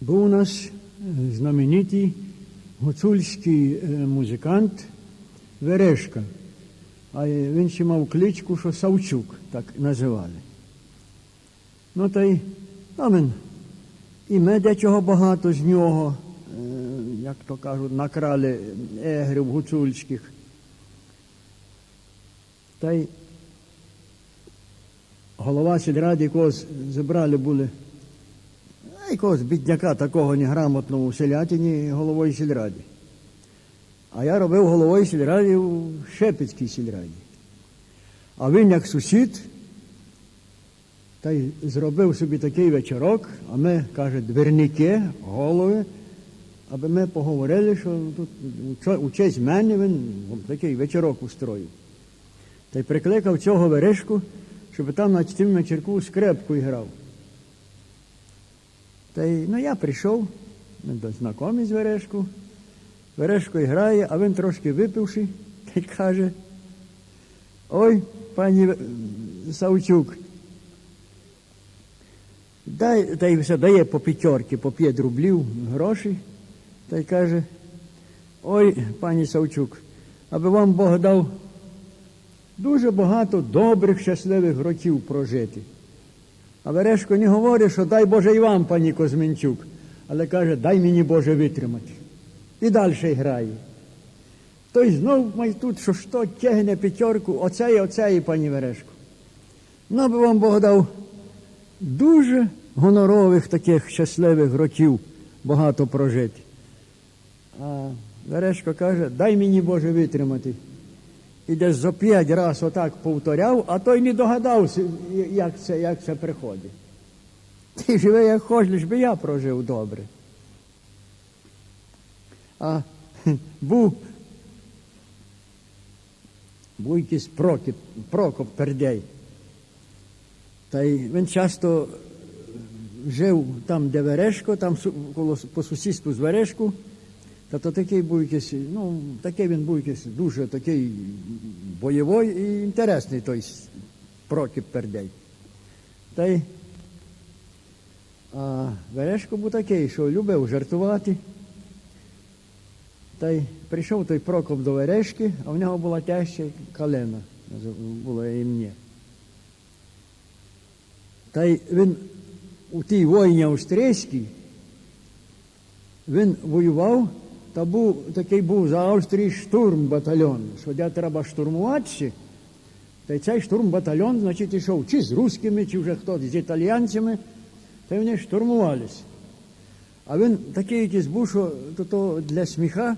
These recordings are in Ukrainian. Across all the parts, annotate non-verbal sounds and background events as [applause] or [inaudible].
Був у нас е, знаменитий гуцульський е, музикант Верешка. А він ще мав кличку, що Савчук, так називали. Ну та й там він і медячого багато з нього, е, як то кажуть, накрали егрів гуцульських. Та й голова сільради якогось зібрали були, якогось бідняка такого неграмотного у селятині головою сільради. А я робив головою сільради у Шепецькій сільраді. А він як сусід, та й зробив собі такий вечорок, а ми, каже, двірники, голови, аби ми поговорили, що тут у честь мене він такий вечорок устроїв. Та й прикликав цього верешку, щоб там на тім вечірку скрепку грав. Та й ну я прийшов, до знайомі з Верешку. Верешко грає, а він трошки випивши, та й каже, ой, пані Савчук, дай, та й все дає по п'ятерки, по 5 рублів грошей, та й каже, ой, пані Савчук, аби вам Бог дав дуже багато добрих, щасливих років прожити. А Верешко не говорить, що дай Боже і вам, пані Козменчук, але каже, дай мені Боже витримати. І далі грає. Той знов май тут, що що тягне п'ятерку, оце і оце і пані Верешко. Ну, би вам Бог дав дуже гонорових таких щасливих років багато прожити. А Верешко каже, дай мені Боже витримати. І десь за п'ять разів отак повторяв, а той не догадався, як це, як це приходить. Ти живи, як хочеш, би я прожив добре. А [laughs] був, був якийсь Прокіп, Прокоп Пердей. Та й він часто жив там, де Верешко, там по сусідству з Верешку. Та то такий був якийсь, ну, такий він був якийсь дуже такий бойовий і інтересний той Прокіп Пердей. Та й а Верешко був такий, що любив жартувати. Та й прийшов той Прокоп до Верешки, а в нього була теща Калина, було ім'я. Та й він у тій війні австрійській, він воював, та був такий був за Австрії штурм батальйон, що де треба штурмуватися. Та й цей штурм батальйон, значить, йшов чи з русскими, чи вже хтось з італіянцями, та вони штурмувалися. А він такий якийсь був, що то, то для сміха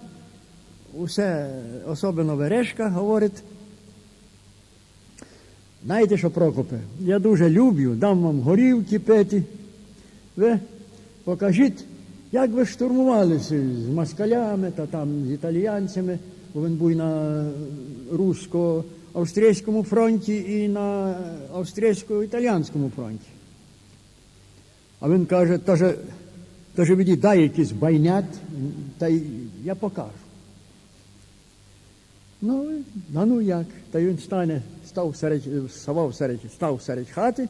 усе, особливо Верешка, говорить, знаєте що, Прокопе, я дуже люблю, дам вам горівки пити. Ви покажіть, як ви штурмувалися з москалями та там з італіянцями, бо він був на русько-австрійському фронті і на австрійсько-італіянському фронті. А він каже, та же, мені дай якийсь байнят, та я покажу. Ну, а ну як? Та він стане, став серед, ставав серед, став серед хати,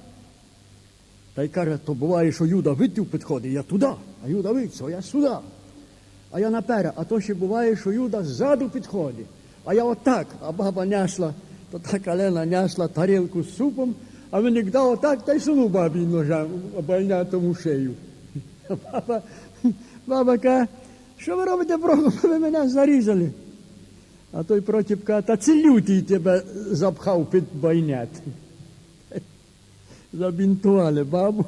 та й каже, то буває, що Юда витів підходить, я туди, а Юда вийшов, я сюди. А я наперед, а то ще буває, що Юда ззаду підходить, а я отак, а баба няшла, то та калена няшла тарілку з супом, а він отак, та й сунув бабі ножем, обальнятому шею. Баба, баба каже, що ви робите, Прокоп, ви мене зарізали. А той протіп каже, та це лютий тебе запхав під байнет. Забінтували бабу,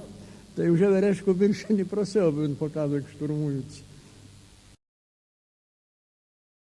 та й вже Верешко більше не просив, бо він показав, як штурмуються.